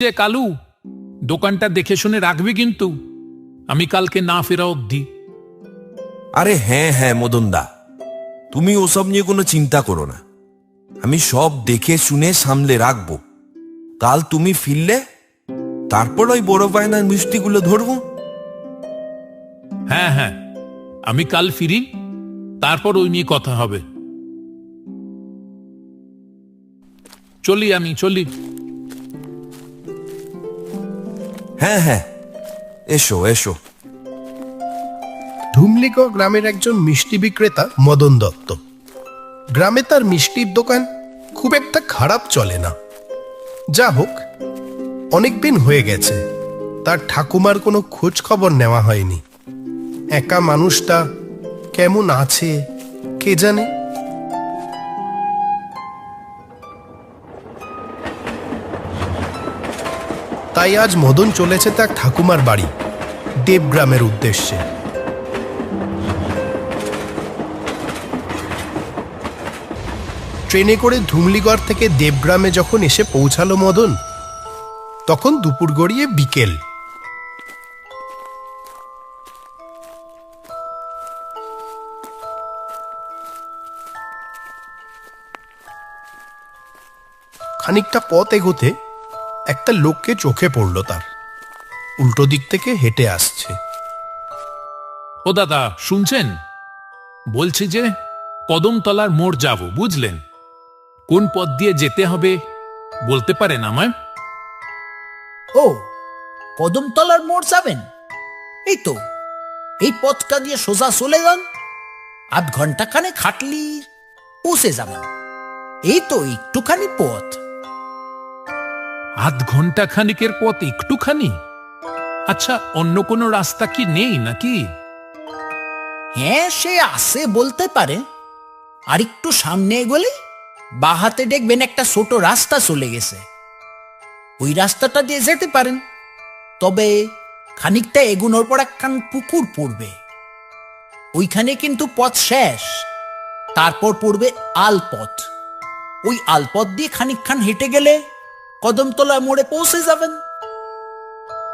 যে কালু দোকানটা দেখে শুনে রাখবি কিন্তু। আমি কালকে না ফেরা অবধি। আরে হ্যাঁ হ্যাঁ মদনদা। তুমি ওসব নিয়ে কোনো চিন্তা করো না। আমি সব দেখে শুনে সামলে রাখব। কাল তুমি ফিরলে তারপর ওই বড় বায়নার মিষ্টিগুলো ধরবো। হ্যাঁ হ্যাঁ আমি কাল ফিরি তারপর ওই নিয়ে কথা হবে। চলি আমি চলি। হ্যাঁ হ্যাঁ। এসো এসো। ধুমলিগড় গ্রামের একজন মিষ্টি বিক্রেতা মদন দত্ত। গ্রামে তার মিষ্টির দোকান খুব একটা খারাপ চলে না। যা হোক, অনেকদিন হয়ে গেছে। তার ঠাকুমার কোনো খোঁজ খবর নেওয়া হয়নি। একা মানুষটা কেমন আছে, কে জানে? তাই আজ মদন চলেছে তার ঠাকুমার বাড়ি, দেবগ্রামের উদ্দেশ্যে। ট্রেনে করে ধুমলিগড় থেকে দেবগ্রামে যখন এসে পৌঁছালো মদন, তখন দুপুর গড়িয়ে বিকেল। খানিকটা পথ এগোতে একটা লোককে চোখে পড়ল তার। উল্টো দিক থেকে হেঁটে আসছে। ও দাদা শুনছেন? বলছি যে কদমতলার মোড় যাব বুঝলেন? কোন পথ দিয়ে যেতে হবে বলতে পারেন আমায়? ও কদমতলার মোড় যাবেন? এই তো এই পথটা দিয়ে সোজা চলে যান। আধ ঘণ্টা খানে খাটলি পৌঁছে যাবেন। এই তো একটুখানি পথ। আধ ঘণ্টা খানিকের পথ একটুখানি। আচ্ছা অন্য কোনো রাস্তা কি নেই নাকি? হ্যাঁ সে আছে বলতে পারে। আর একটু সামনে এগোলে বাহাতে দেখবেন একটা ছোট রাস্তা চলে গেছে। ওই রাস্তাটা দিয়ে যেতে পারেন। তবে খানিকটা এগুনোর পর একখান পুকুর পড়বে। ওইখানে কিন্তু পথ শেষ। তারপর পড়বে আলপথ। ওই আলপথ দিয়ে খানিকখান হেঁটে গেলে কদমতলা মোড়ে পৌঁছে যাবেন।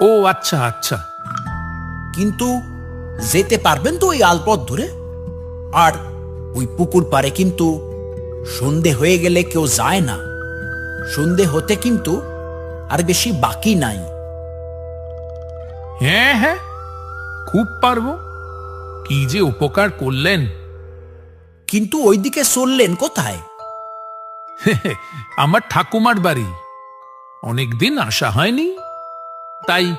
ও আচ্ছা আচ্ছা। কিন্তু যেতে পারবেন তো ওই আলপথ ধরে? আর ওই পুকুর পারে কিন্তু সন্ধে হয়ে গেলে কেউ যায় না। সন্ধে হতে কিন্তু আর বেশি বাকি নাই। হ্যাঁ হ্যাঁ খুব পারব। কি যে উপকার করলেন। কিন্তু ওইদিকে চললেন কোথায়? আমার ঠাকুমার বাড়ি। অনেকদিন আসা হয়নি তাই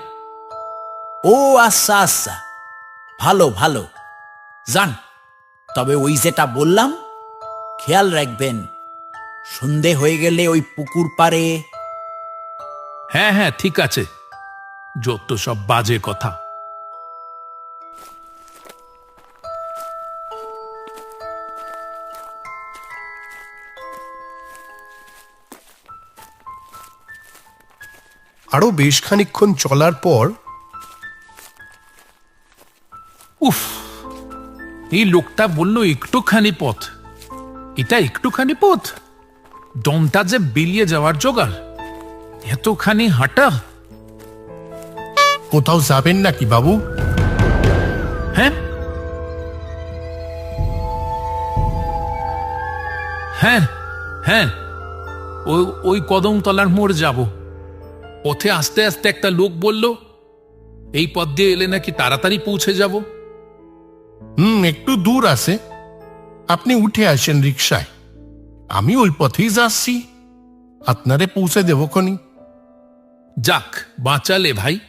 ও আচ্ছা আচ্ছা। ভালো ভালো। যান তবে ওই যেটা বললাম খেয়াল রাখবেন সন্ধে হয়ে গেলে ওই পুকুর পারে হ্যাঁ হ্যাঁ ঠিক আছে। যত সব বাজে কথা। আরও বেশ খানিকক্ষণ চলার পর উফ এই লোকটা বলল একটুখানি পথ। এটা একটুখানি পথ? দমটা যে বেরিয়ে যাওয়ার জোগাড় এতখানি হাঁটা? কোথাও যাবেন নাকি বাবু? হ্যাঁ? হ্যাঁ হ্যাঁ ওই ওই কদমতলার মোড় যাব। পথে আস্তে আস্তে একটা লোক বলল এই পথ দিয়ে এলে নাকি তাড়াতাড়ি পৌঁছে যাব? হুম একটু দূর আছে। আপনি উঠে আসেন রিক্সায় আমি ওই পথেই যাচ্ছি। আপনারে পৌঁছে দেবো খনি। যাক বাঁচালে ভাই।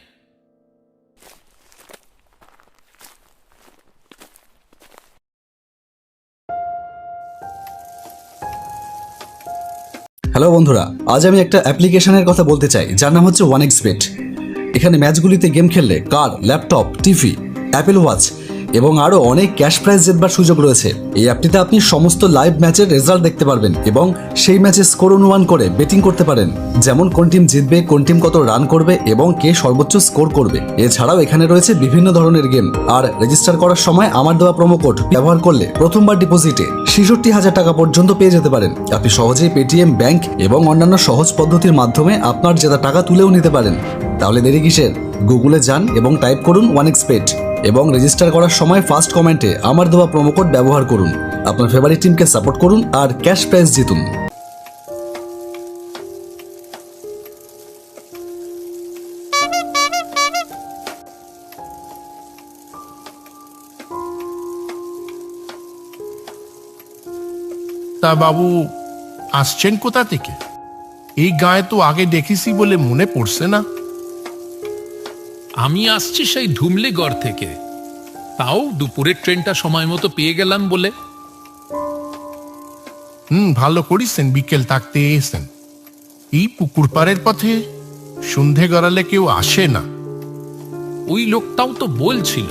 হ্যালো বন্ধুরা, আজ আমি একটা অ্যাপ্লিকেশনের কথা বলতে চাই, যার নাম হচ্ছে ওয়ান এক্স বেট এখানে ম্যাচগুলিতে গেম খেললে car laptop, TV, Apple watch এবং আরও অনেক ক্যাশ প্রাইজ জেতবার সুযোগ রয়েছে। এই অ্যাপটিতে আপনি সমস্ত লাইভ ম্যাচের রেজাল্ট দেখতে পারবেন এবং সেই ম্যাচে স্কোর অনুমান করে বেটিং করতে পারেন। যেমন কোন টিম জিতবে, কোন টিম কত রান করবে এবং কে সর্বোচ্চ স্কোর করবে। এছাড়াও এখানে রয়েছে বিভিন্ন ধরনের গেম আর রেজিস্টার করার সময় আমার দেওয়া প্রোমো কোড ব্যবহার করলে প্রথমবার ডিপোজিটে ছেষট্টি হাজার টাকা পর্যন্ত পেয়ে যেতে পারেন। আপনি সহজেই পেটিএম ব্যাংক এবং অন্যান্য সহজ পদ্ধতির মাধ্যমে আপনার জেতা টাকা তুলেও নিতে পারেন। তাহলে দেরি কিসের? গুগলে যান এবং টাইপ করুন ওয়ান এক্সপেট এবং রেজিস্টার করার সময় ফার্স্ট কমেন্টে আমার দেওয়া কোড ব্যবহার করুন। আপনার ফেভারিট টিমকে সাপোর্ট করুন আর ক্যাশ প্রাইজ জিতুন। তা বাবু, আসছেন কোথা থেকে? এই গায়ে তো আগে দেখেছি বলে মনে পড়ছে না। আমি আসছি সেই ধুমলিগড় থেকে। তাও দুপুরের ট্রেনটা সময় মতো পেয়ে গেলাম বলে। হুম ভালো করিছেন বিকেল থাকতে এসেন এই পুকুর পাড়ের পথে সন্ধে গড়ালে কেউ আসে না। ওই লোকটাও তো বলছিল।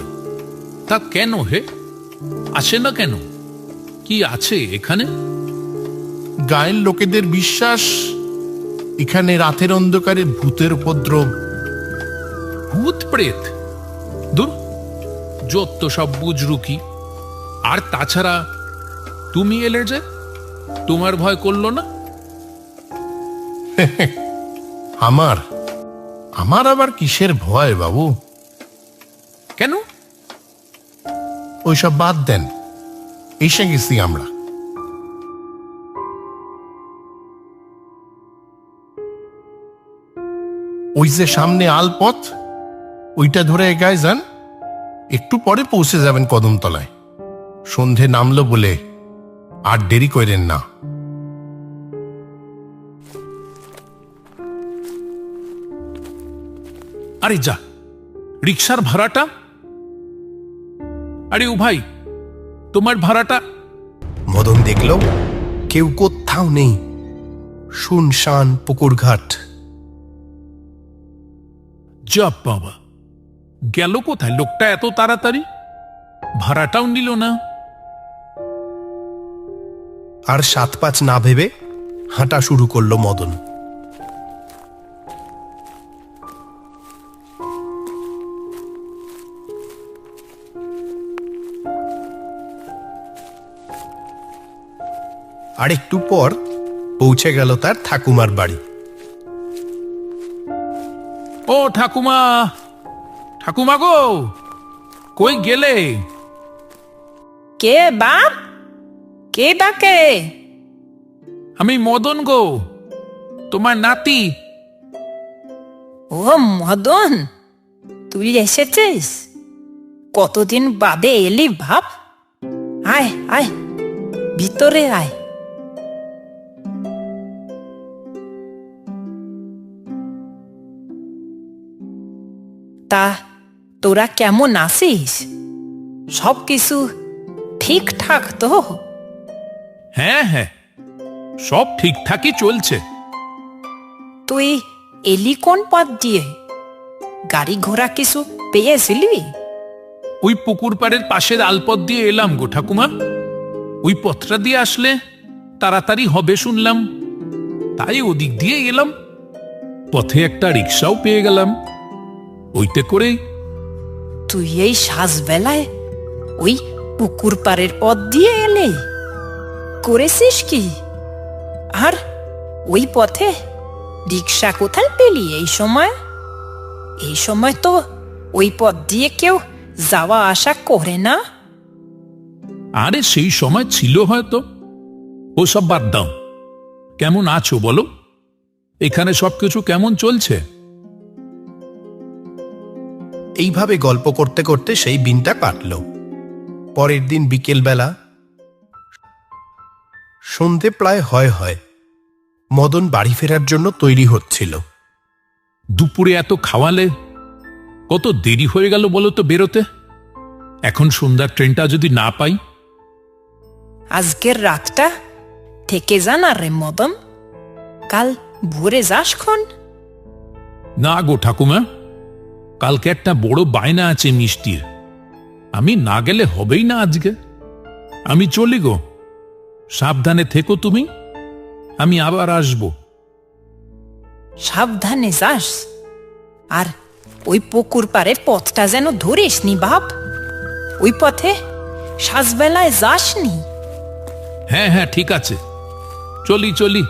তা কেন হে? আসে না কেন? কি আছে এখানে? গায়ের লোকেদের বিশ্বাস এখানে রাতের অন্ধকারে ভূতের উপদ্রব। ভূত প্রেত। দূর যত সব বুজরুকি। আর তাছাড়া তুমি এলে যে তোমার ভয় করল না? আমার? আমার আবার কিসের ভয় বাবু? কেন? ওইসব বাদ দেন। এসে গেছি আমরা। ওই যে সামনে আলপথ ওইটা ধরে এগায় যান একটু পরে পৌঁছে যাবেন কদমতলায়। সন্ধে নামলো বলে আর দেরি করেন না। আরে যা রিক্সার ভাড়াটা? আরে ও ভাই তোমার ভাড়াটা? মদন দেখল কেউ কোথাও নেই। শুনশান পুকুরঘাট। যা বাবা গেল কোথায়? লোকটা এত তাড়াতাড়ি? ভাড়াটাও নিল না। আর সাত পাঁচ না ভেবে হাঁটা শুরু করল মদন। আর একটু পর পৌঁছে গেল তার ঠাকুমার বাড়ি। ও ঠাকুমা ঠাকুমা গো কই গেলে? কে বাপ? কে ডাকে আমি মদন গো তোমার নাতি। ও মদন তুই এসেছিস? কতদিন বাদে এলি ভাব আয় আয় ভিতরে আয়। তা তোরা কেমন আছিস? সব কিছু ঠিকঠাক তো? হ্যাঁ হ্যাঁ সব ঠিকঠাকই চলছে। তুই এলি কোন পথ দিয়ে? গাড়ি ঘোড়া কিছু পেয়েছিলি? ওই পুকুর পাড়ের পাশের আলপথ দিয়ে এলাম গো ঠাকুমা। ওই পথটা দিয়ে আসলে তাড়াতাড়ি হবে শুনলাম। তাই ওদিক দিয়ে এলাম। পথে একটা রিক্সাও পেয়ে গেলাম। ওইতে করেই তুই এই সাজবেলায় ওই পুকুর পাড়ের পথ দিয়ে এলে? করেছিস কি? আর ওই পথে রিক্সা কোথায় পেলি এই সময়? এই সময় তো ওই পথ দিয়ে কেউ যাওয়া আসা করে না। আরে সেই সময় ছিল হয়তো। ওসব বাদ দাও। কেমন আছো বলো? এখানে সবকিছু কেমন চলছে? এইভাবে গল্প করতে করতে সেই দিনটা কাটল। পরের দিন বিকেলবেলা সন্ধে প্রায় হয় হয়। মদন বাড়ি ফেরার জন্য তৈরি হচ্ছিল। দুপুরে এত খাওয়ালে কত দেরি হয়ে গেল বলো তো বেরোতে? এখন সন্ধ্যার ট্রেনটা যদি না পাই? আজকের রাতটা থেকে জানা রে মদন। কাল ভোরে যাস খন। না গো ঠাকুমা কালকে একটা বড় বায়না আছে মিষ্টির। আমি না গেলে হবেই না আজকে। আমি চলি গো। সাবধানে থেকো তুমি। আমি আবার আসব। সাবধানে যাস। আর ওই পুকুর পাড়ের পথটা যেন ধরিস নি বাপ। ওই পথে সাজবেলায় যাসনি। হ্যাঁ হ্যাঁ ঠিক আছে। চলি চলি।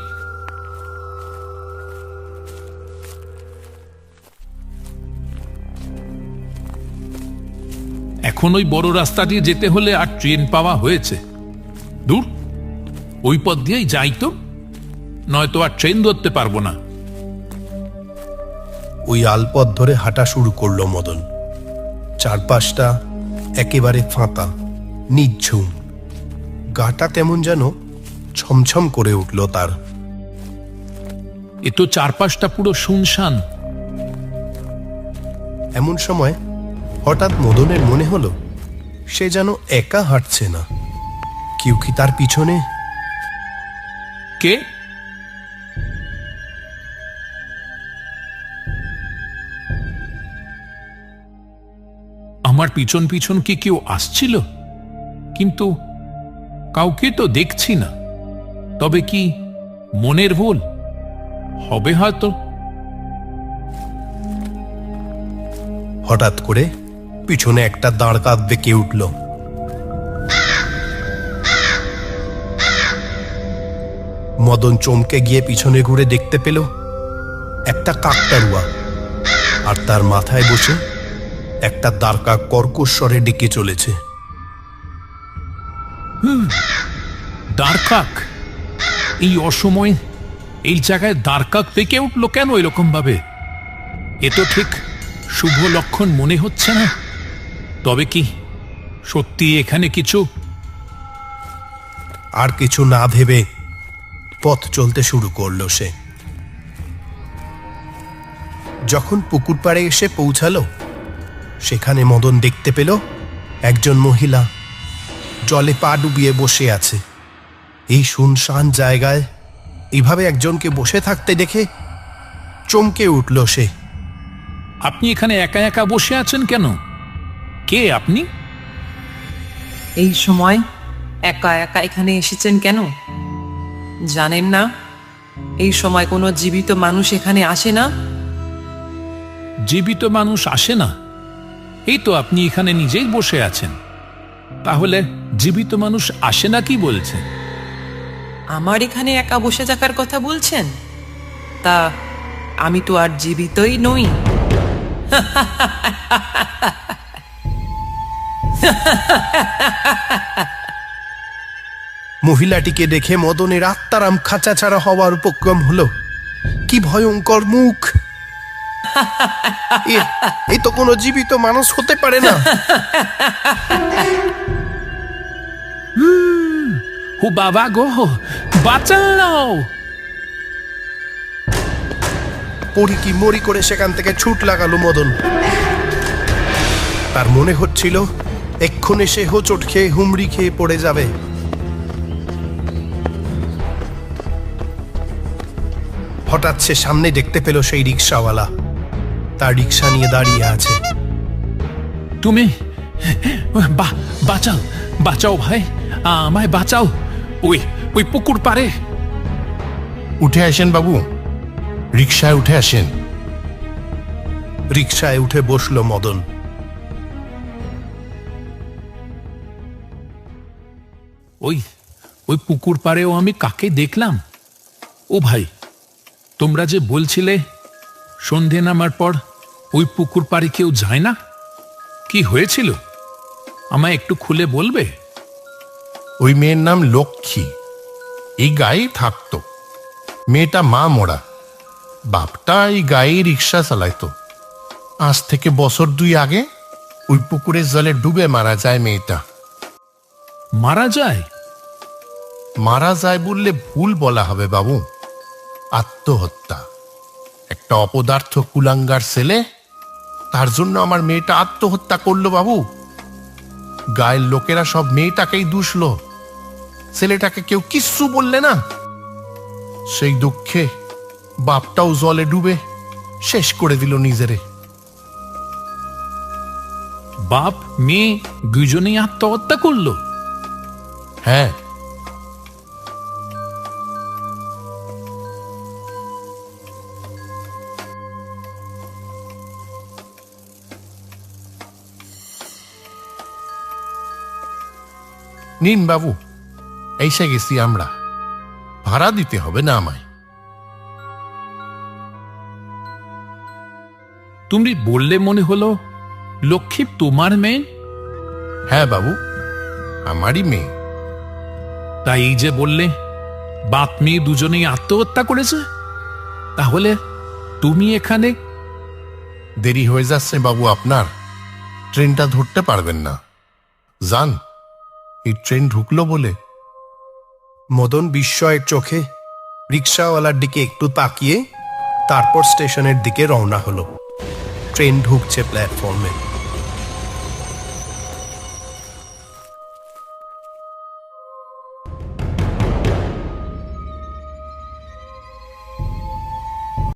এখন ওই বড় রাস্তা দিয়ে যেতে হলে আর ট্রেন পাওয়া হয়েছে। দূর ওই পথ দিয়েই যাই তো। নয়তো আর ট্রেন ধরতে পারব না। ওই আলপথ ধরে হাঁটা শুরু করল মদন। চারপাশটা একেবারে ফাঁকা নিঝুম গাটা তেমন যেন ছমছম করে উঠল তার। এ তো চারপাশটা পুরো শুনশান। এমন সময় হঠাৎ মদনের মনে হলো সে যেন একা হাঁটছে না। কেউ কি তার পিছনে? কে? আমার পিছন পিছন কি কেউ আসছিল? কিন্তু কাউকে তো দেখছি না। তবে কি মনের ভুল? হবে হয়তো। হঠাৎ করে পিছনে একটা দাঁড় কাঁধ বেঁকে উঠল? মদন চমকে গিয়ে পিছনে ঘুরে দেখতে পেল একটা কাকতারুয়া আর তার মাথায় বসে একটা দ্বারকা কর্কশ্বরে ডেকে চলেছে। দ্বারকাক এই অসময়ে এই জায়গায় দ্বারকাক পেকে উঠল কেন এরকম ভাবে এ তো ঠিক শুভ লক্ষণ মনে হচ্ছে না। তবে কি সত্যি এখানে কিছু? আর কিছু না ভেবে পথ চলতে শুরু করল সে। যখন পুকুর পাড়ে এসে পৌঁছালো সেখানে মদন দেখতে পেল একজন মহিলা জলে পা ডুবিয়ে বসে আছে। এই শুনশান জায়গায় এভাবে একজনকে বসে থাকতে দেখে চমকে উঠল সে। আপনি এখানে একা একা বসে আছেন কেন? কে আপনি? এই সময় একা একা এখানে এসেছেন কেন? জানেন না? এই সময় কোনো জীবিত মানুষ এখানে আসে না? জীবিত মানুষ আসে না? এই তো আপনি এখানে নিজেই বসে আছেন। তাহলে জীবিত মানুষ আসে না কি বলছেন আমার এখানে একা বসে থাকার কথা বলছেন? তা আমি তো আর জীবিতই নই। মহিলাটিকে দেখে মদনের আত্মারাম খাঁচা ছাড়া হওয়ার উপক্রম হলো। কি ভয়ঙ্কর মুখ। এ- এ তো কোনো জীবিত মানুষ হতে পারে না। ও বাবা গো বাঁচাও পরি কি মরি করে সেখান থেকে ছুট লাগালো মদন? তার মনে হচ্ছিল এক্ষণে সে হোঁচট খেয়ে হুমড়ি খেয়ে পড়ে যাবে। হঠাৎ সে সামনে দেখতে পেল সেই রিক্সাওয়ালা তার রিক্সা নিয়ে দাঁড়িয়ে আছে। তুমি বাঁচাও বাঁচাও ভাই আমায় বাঁচাও। ওই ওই পুকুর পারে উঠে আসেন বাবু। রিক্সায় উঠে আসেন। রিক্সায় উঠে বসল মদন। ওই ওই পুকুর পাড়েও আমি কাকে দেখলাম? ও ভাই, তোমরা যে বলছিলে সন্ধে নামার পর ওই পুকুর পাড়ে কেউ যায় না? কি হয়েছিল? আমায় একটু খুলে বলবে? ওই মেয়ের নাম লক্ষ্মী। এই গায়েই থাকতো। মেয়েটা মা মোড়া বাপটা এই গায়ে রিক্সা চালাইতো। আজ থেকে বছর দুই আগে ওই পুকুরের জলে ডুবে মারা যায় মেয়েটা। মারা যায়? মারা যায় বললে ভুল বলা হবে বাবু। আত্মহত্যা। একটা অপদার্থ কুলাঙ্গার ছেলে তার জন্য আমার মেয়েটা আত্মহত্যা করল বাবু। গায়ের লোকেরা সব মেয়েটাকেই দুষল। ছেলেটাকে কেউ কিচ্ছু বললে না। সেই দুঃখে বাপটাও জলে ডুবে শেষ করে দিল নিজেরে। বাপ মেয়ে দুজনেই আত্মহত্যা করল? হ্যাঁ। নিন বাবু এসে গেছি আমরা। ভাড়া দিতে হবে না আমায়। তুমি বললে মনে হলো লক্ষ্মী তোমার মেয়ে? হ্যাঁ বাবু আমারই মেয়ে। তাই এই যে বললে, বাপ মেয়ে দুজনেই আত্মহত্যা করেছে? তাহলে তুমি এখানে দেরি হয়ে যাচ্ছে বাবু আপনার। ট্রেনটা ধরতে পারবেন না। যান, এই ট্রেন ঢুকলো বলে। মদন বিস্ময়ের চোখে রিক্সাওয়ালার দিকে একটু তাকিয়ে, তারপর স্টেশনের দিকে রওনা হলো। ট্রেন ঢুকছে প্ল্যাটফর্মে।